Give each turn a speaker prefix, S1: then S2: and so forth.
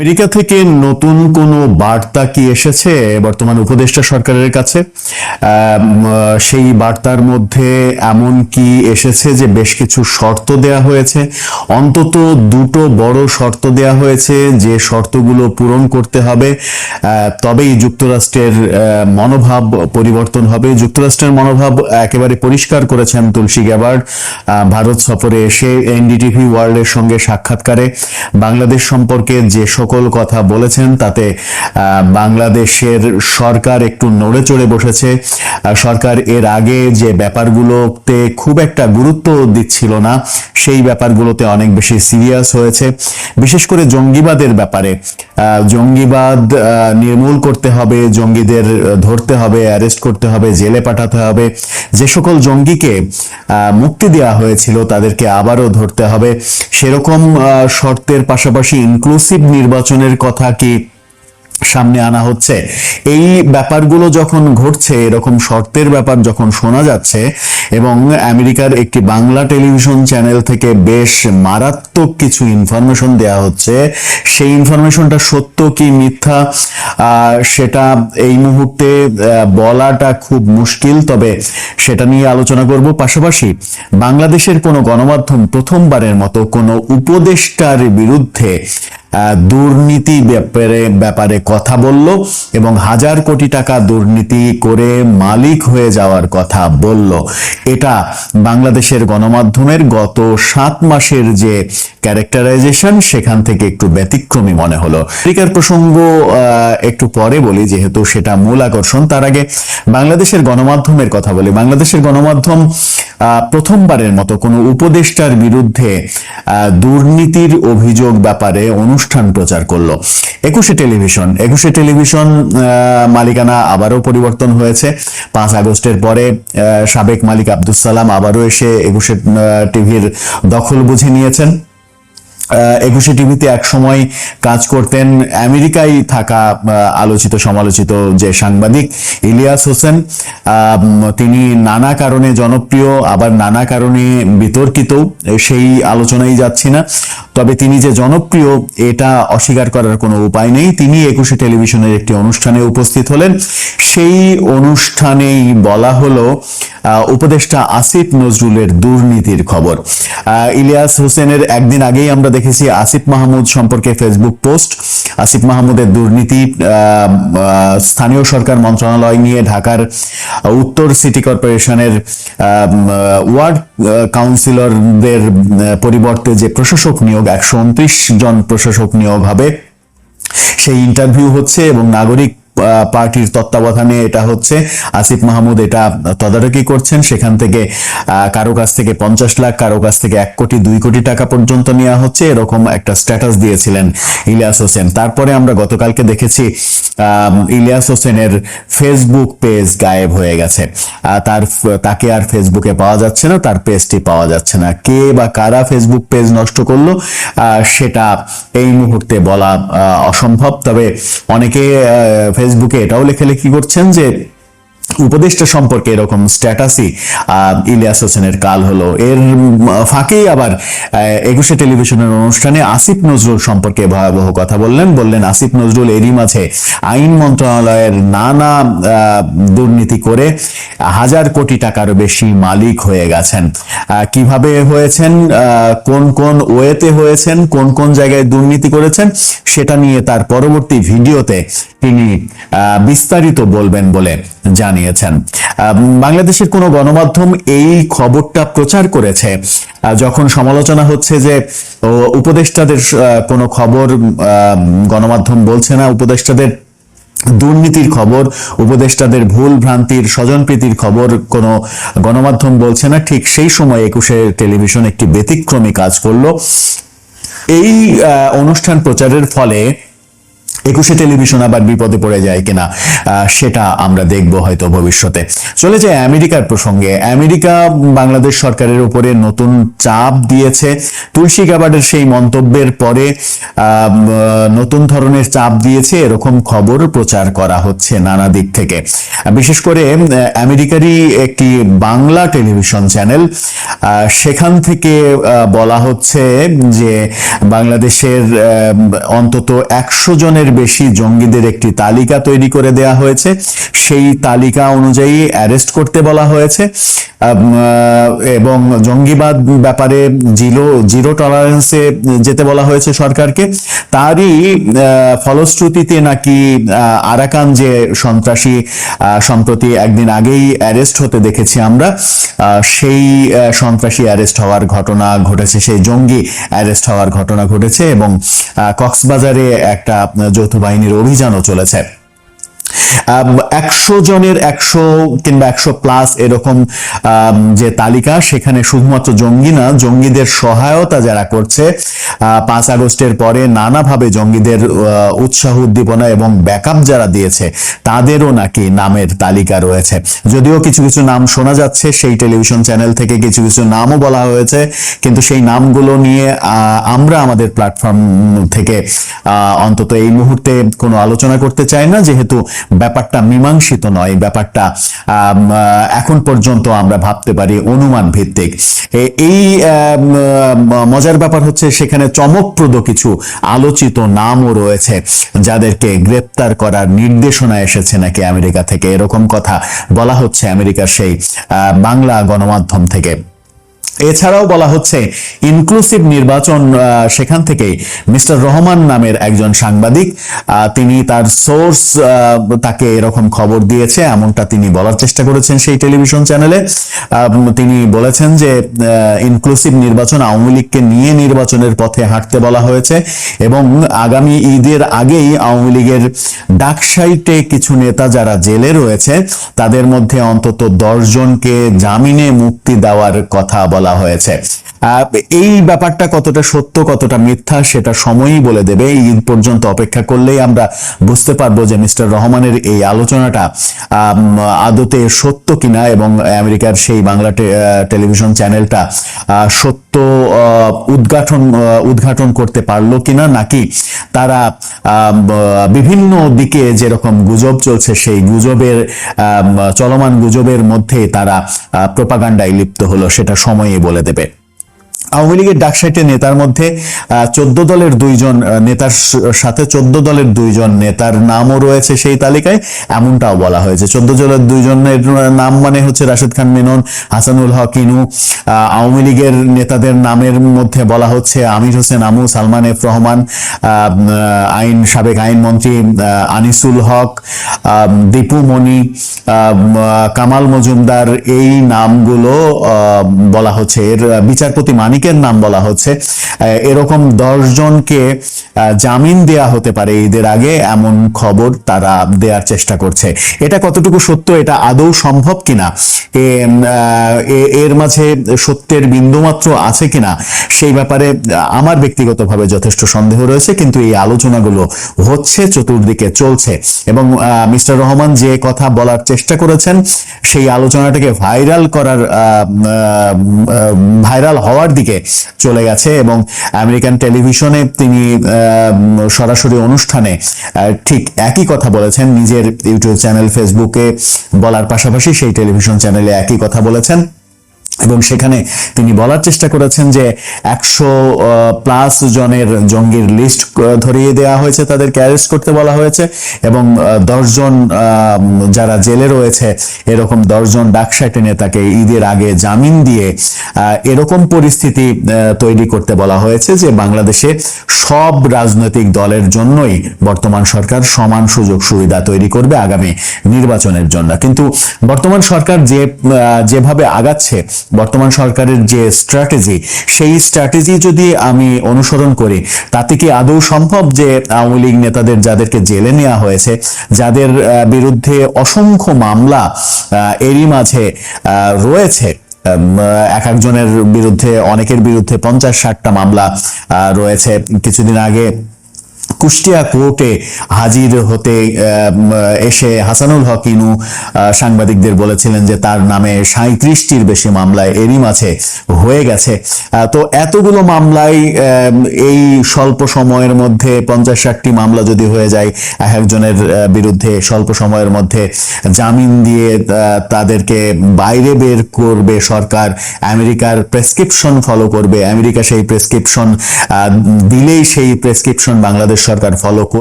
S1: America থেকে নতুন কোনো বার্তা কি এসেছে? বর্তমান উপদেষ্টা সরকারের কাছে। সেই বার্তার মধ্যে এমন কি এসেছে যে বেশ কিছু শর্ত দেয়া হয়েছে? অন্তত দুটো বড় শর্ত দেয়া হয়েছে যে শর্তগুলো পূরণ করতে হবে। তবেই যুক্তরাষ্ট্রের মনোভাব পরিবর্তন হবে। যুক্তরাষ্ট্রের মনোভাব একেবারে পরিষ্কার করেছেন তুলসী গ্যাবার্ড ভারত সফরে এসে এনডিটিভি ওয়ার্ল্ডের সঙ্গে সাক্ষাৎকারে বাংলাদেশ সম্পর্কে যে কথা বলেছেন, তাতে বাংলাদেশের সরকার একটু নড়ে চড়ে বসেছে। সরকার এর আগে যে ব্যাপারগুলোতে খুব একটা গুরুত্ব দিচ্ছিল না, সেই ব্যাপারগুলোতে অনেক বেশি সিরিয়াস হয়েছে। বিশেষ করে জঙ্গিবাদের ব্যাপারে জঙ্গিবাদ নির্মূল করতে হবে, জঙ্গিদের ধরতে হবে, অ্যারেস্ট করতে হবে, জেলে পাঠাতে হবে। যে সকল জঙ্গিকে মুক্তি দেওয়া হয়েছিল, তাদেরকে আবারও ধরতে হবে। সেরকম শর্তের পাশাপাশি ইনক্লুসিভ নির্বাচনের কথা কি সামনে আনা হচ্ছে? এই ব্যাপারগুলো যখন ঘটছে, এরকম শর্তের ব্যাপার যখন শোনা যাচ্ছে এবং আমেরিকার একটি বাংলা টেলিভিশন চ্যানেল থেকে বেশ মারাত্মক কিছু ইনফরমেশন দেয়া হচ্ছে, সেই ইনফরমেশনটা সত্য কি মিথ্যা? সেটা এই মুহূর্তে বলাটা খুব মুশকিল, তবে সেটা নিয়ে আলোচনা করব। পাশাপাশি বাংলাদেশের কোনো গণমাধ্যম প্রথমবারের মতো কোনো উপদেষ্টার বিরুদ্ধে দুর্নীতি ব্যাপারে ব্যাপারে কথা বলল এবং হাজার কোটি টাকা দুর্নীতি করে মালিক হয়ে যাওয়ার কথা বলল। এটা বাংলাদেশের গণমাধ্যমের গত সাত মাসের যে ক্যারেক্টারাইজেশন সেখান থেকে একটু ব্যতিক্রমী মনে হলো। আমেরিকার প্রসঙ্গ একটু পরে বলি, যেহেতু সেটা মূল আকর্ষণ, তার আগে বাংলাদেশের গণমাধ্যমের কথা বলি। বাংলাদেশের গণমাধ্যম প্রথমবারের মতো কোনো উপদেষ্টার বিরুদ্ধে দুর্নীতির অভিযোগ ব্যাপারে অনুষ্ঠান প্রচার করল। একুশে টেলিভিশন একুশে টেলিভিশন মালিকানা আবারও পরিবর্তন হয়েছে। পাঁচ আগস্টের পরে সাবেক মালিক আব্দুল সালাম আবারও এসে একুশে টিভির দখল বুঝে নিয়েছেন। একুশে টিভিতে এক সময় কাজ করতেন আমেরিকায় থাকা আলোচিত, সমালোচিত যে সাংবাদিক ইলিয়াস হোসেন। তিনি নানা কারণে জনপ্রিয়, আবার নানা কারণে বিতর্কিত, সেই আলোচনায় যাচ্ছি না। তবে তিনি যে জনপ্রিয়, এটা অস্বীকার করার কোনো উপায় নেই। তিনি একুশে টেলিভিশনের একটি অনুষ্ঠানে উপস্থিত হলেন। সেই অনুষ্ঠানেই বলা হলো উপদেষ্টা আসিফ নজরুলের দুর্নীতির খবর। ইলিয়াস হোসেনের একদিন আগেই আমরা দেখেছি আসিফ মাহমুদ সম্পর্কে ফেসবুক পোস্ট। আসিফ মাহমুদের দুর্নীতি স্থানীয় সরকার মন্ত্রণালয় নিয়ে ঢাকার উত্তর সিটি কর্পোরেশনের ওয়ার্ড কাউন্সিলরদের পরিবর্তে যে প্রশাসক নিয়োগ একশো উনত্রিশ জন প্রশাসক নিয়োগ হবে। সেই ইন্টারভিউ হচ্ছে এবং নাগরিক পার্টির তত্ত্বাবধানে এটা হচ্ছে। আসিফ মাহমুদ এটা তদারকি করছেন। সেখান থেকে কারও কাছ থেকে পঞ্চাশ লাখ কারও কাছ থেকে এক কোটি দুই কোটি টাকা পর্যন্ত নেওয়া হচ্ছে। এরকম একটা স্ট্যাটাস দিয়েছিলেন ইলিয়াস হোসেন। তারপরে আমরা গতকালকে দেখেছি ইলিয়াস হোসেনের ফেসবুক পেজ গায়েব হয়ে গেছে। তার তাকে আর ফেসবুকে পাওয়া যাচ্ছে না তার পেজটি পাওয়া যাচ্ছে না। কে বা কারা ফেসবুক পেজ নষ্ট করল সেটা এই মুহূর্তে বলা অসম্ভব। তবে অনেকে আহ, ফেসবুকে এটাও লেখালেখি করছেন যে উপদেষ্টা সম্পর্কে এরকম স্ট্যাটাসই ইলিয়াস হোসেনের কাল হলো। এর ফাঁকেই আবার একুশে টেলিভিশনের অনুষ্ঠানে আসিফ নজরুল সম্পর্কে ভয়াবহ কথা বললেন। বললেন, আসিফ নজরুল এরই মাঝে আইন মন্ত্রণালয়ের নানা দুর্নীতি করে হাজার কোটি টাকারও বেশি মালিক হয়ে গেছেন। কীভাবে হয়েছেন? কোন কোন ওয়েতে হয়েছেন? কোন কোন জায়গায় দুর্নীতি করেছেন? সেটা নিয়ে তার পরবর্তী ভিডিওতে তিনি বিস্তারিত বলবেন বলে জানিয়েছেন। বাংলাদেশের কোনো গণমাধ্যম এই খবরটা প্রচার করেছে। যখন সমালোচনা হচ্ছে যে উপদেষ্টাদের কোনো খবর গণমাধ্যম বলছে না, উপদেষ্টাদের দুর্নীতির খবর, উপদেষ্টাদের ভুল ভ্রান্তির, স্বজনপ্রীতির খবর কোনো গণমাধ্যম বলছে না, ঠিক সেই সময় একুশে টেলিভিশন একটি ব্যতিক্রমী কাজ করল। এই অনুষ্ঠান প্রচারের ফলে একুশে টেলিভিশন আবার বিপদে পড়ে যায় কিনা সেটা আমরা দেখব হয়তো ভবিষ্যতে। চলে যায় আমেরিকার প্রসঙ্গে। আমেরিকা বাংলাদেশ সরকারের উপরে নতুন চাপ দিয়েছে। তুলসী গাবার্ডের সেই মন্তব্যের পরে নতুন ধরনের চাপ দিয়েছে। এরকম খবর প্রচার করা হচ্ছে নানা দিক থেকে। বিশেষ করে আমেরিকারই একটি বাংলা টেলিভিশন চ্যানেল সেখান থেকে বলা হচ্ছে যে বাংলাদেশের অন্তত একশো জনের বেশি জঙ্গিদের একটি তালিকা তৈরি করে দেয়া হয়েছে। সেই তালিকা অনুযায়ী অ্যারেস্ট করতে বলা হয়েছে। এবং জঙ্গিবাদ ব্যাপারে জিরো জিরো টলারেন্সে যেতে বলা হয়েছে সরকারকে। তারই ফলশ্রুতিতে নাকি আরাকান যে সন্ত্রাসী সম্প্রতি একদিন আগেই অ্যারেস্ট হতে দেখেছি আমরা সেই সন্ত্রাসী অ্যারেস্ট হওয়ার ঘটনা ঘটেছে, সেই জঙ্গি অ্যারেস্ট হওয়ার ঘটনা ঘটেছে এবং কক্সবাজারে একটা যৌথ বাহিনীর অভিযানও চলেছে। একশো জনের একশো কিংবা একশো প্লাস এরকম যে তালিকা, সেখানে শুধুমাত্র জঙ্গি না, জঙ্গিদের সহায়তা যারা করছে পাঁচ আগস্টের পরে নানাভাবে জঙ্গিদের উৎসাহ উদ্দীপনা এবং ব্যাকআপ যারা দিয়েছে, তাদেরও নাকি নামের তালিকা রয়েছে। যদিও কিছু কিছু নাম শোনা যাচ্ছে, সেই টেলিভিশন চ্যানেল থেকে কিছু কিছু নামও বলা হয়েছে, কিন্তু সেই নামগুলো নিয়ে আমরা আমাদের প্ল্যাটফর্ম থেকে অন্তত এই মুহূর্তে কোনো আলোচনা করতে চাই না, যেহেতু ব্যাপারটা মীমাংসিত নয়, ব্যাপারটা এখন পর্যন্ত আমরা ভাবতে পারি অনুমান ভিত্তিক। এই মজার ব্যাপার হচ্ছে সেখানে চমকপ্রদ কিছু আলোচিত নামও রয়েছে, যাদেরকে গ্রেপ্তার করার নির্দেশনা এসেছে নাকি আমেরিকা থেকে। এরকম কথা বলা হচ্ছে আমেরিকার সেই বাংলা গণমাধ্যম থেকে। এছাড়াও বলা হচ্ছে ইনক্লুসিভ নির্বাচন সেখান থেকে মিস্টার রহমান নামের একজন সাংবাদিক তিনি তার সোর্স তাকে এরকম খবর দিয়েছে, এমনটা তিনি বলার চেষ্টা করেছেন সেই টেলিভিশন চ্যানেলে। তিনি বলেছেন যে ইনক্লুসিভ নির্বাচন আওয়ামী লীগকে নিয়ে নির্বাচনের পথে হাঁটতে বলা হয়েছে এবং আগামী ঈদের আগেই আওয়ামী লীগের ডাকসাইটে কিছু নেতা যারা জেলে রয়েছে, তাদের মধ্যে অন্তত দশ জনকে জামিনে মুক্তি দেওয়ার কথা হয়েছে। এই ব্যাপারটা কতটা সত্য, কতটা মিথ্যা, সেটা সময়ই বলে দেবে। ঈদ পর্যন্ত অপেক্ষা করলেই আমরা বুঝতে পারব যে মিস্টার রহমানের এই আলোচনাটা আদতে সত্য কিনা এবং আমেরিকার সেই বাংলা টেলিভিশন চ্যানেলটা সত্য উদ্ঘাটন উদ্ঘাটন করতে পারল কিনা, নাকি তারা বিভিন্ন দিকে যেরকম গুজব চলছে, সেই গুজবের চলমান গুজবের মধ্যে তারা প্রোপাগান্ডায় লিপ্ত হলো, সেটা সময়ই বলে দেবে। আওয়ামী লীগের ডাকসাইটে নেতার মধ্যে চোদ্দ দলের দুইজন নেতার সাথে চোদ্দ দলের দুইজন নেতার নামও রয়েছে সেই তালিকায় এমনটাও বলা হয়েছে। চোদ্দ দলের দুইজনের নাম মানে হচ্ছে রাশেদ খান মেনন হাসানুল হক ইনু। আওয়ামী লীগের নেতাদের নামের মধ্যে বলা হচ্ছে আমির হোসেন আমু সালমান এফ রহমান আইন সাবেক আইনমন্ত্রী আনিসুল হক দীপু আহ, কামাল মজুমদার এই নামগুলো বলা হচ্ছে। এর বিচারপতি বিচারপতি মানিকের নাম বলা হচ্ছে। এরকম দশ জনকে আহ, জামিন দেয়া হতে পারে ঈদের আগে এমন খবর তারা দেওয়ার চেষ্টা করছে। এটা কতটুকু সত্য এটা আদৌ সম্ভব কিনা? এর মাঝে সত্যের বিন্দুমাত্র আছে কিনা? সেই ব্যাপারে আমার ব্যক্তিগতভাবে যথেষ্ট সন্দেহ রয়েছে কিন্তু এই আলোচনাগুলো হচ্ছে চতুর্দিকে চলছে। এবং মিস্টার রহমান যে কথা বলার চেষ্টা করেছেন সেই আলোচনাটাকে ভাইরাল করার ভাইরাল হওয়ার দিকে চলে গেছে এবং আমেরিকান টেলিভিশনে তিনি সরাসরি অনুষ্ঠানে ঠিক একই কথা বলেছেন। নিজের ইউটিউব চ্যানেল ফেসবুকে বলার পাশাপাশি সেই টেলিভিশন চ্যানেলে একই কথা বলেছেন। এবং সেখানে তিনি বলার চেষ্টা করেছেন যে একশো প্লাস জনের জঙ্গির লিস্ট ধরিয়ে দেওয়া হয়েছে তাদেরকে অ্যারেস্ট করতে বলা হয়েছে এবং দশজন যারা জেলে রয়েছে, এরকম দশজন ডাকসাইটে নেতাকে ঈদের আগে জামিন দিয়ে এরকম পরিস্থিতি তৈরি করতে বলা হয়েছে যে বাংলাদেশে সব রাজনৈতিক দলের জন্যই বর্তমান সরকার সমান সুযোগ সুবিধা তৈরি করবে আগামী নির্বাচনের জন্য। কিন্তু বর্তমান সরকার যে যেভাবে আগাচ্ছে বর্তমান সরকারের যে স্ট্র্যাটেজি সেই স্ট্র্যাটেজি যদি আমি অনুসরণ করি, তাতে কি আদৌ সম্ভব যে আওয়ামী লীগ নেতাদের যাদেরকে জেলে নেওয়া হয়েছে, যাদের বিরুদ্ধে অসংখ্য মামলা এরই মাঝে রয়েছে এক একজনের বিরুদ্ধে, অনেকের বিরুদ্ধে পঞ্চাশ ষাটটা মামলা রয়েছে। কিছুদিন আগে কুষ্টিয়া কোর্টে হাজির হতে এসে হাসানুল হক ইনু সাংবাদিকদের বলেছিলেন যে তার নামে সাঁত্রিশটির বেশি মামলায় এরই মাঝে হয়ে গেছে। তো এতগুলো মামলায় এই স্বল্প সময়ের মধ্যে পঞ্চাশ ষাটটি মামলা যদি হয়ে যায়, এক একজনের বিরুদ্ধে স্বল্প সময়ের মধ্যে জামিন দিয়ে তাদেরকে বাইরে বের করবে সরকার, আমেরিকার প্রেসক্রিপশন ফলো করবে, আমেরিকা সেই প্রেসক্রিপশন দিলেই সেই প্রেসক্রিপশন বাংলাদেশ সরকার ফলো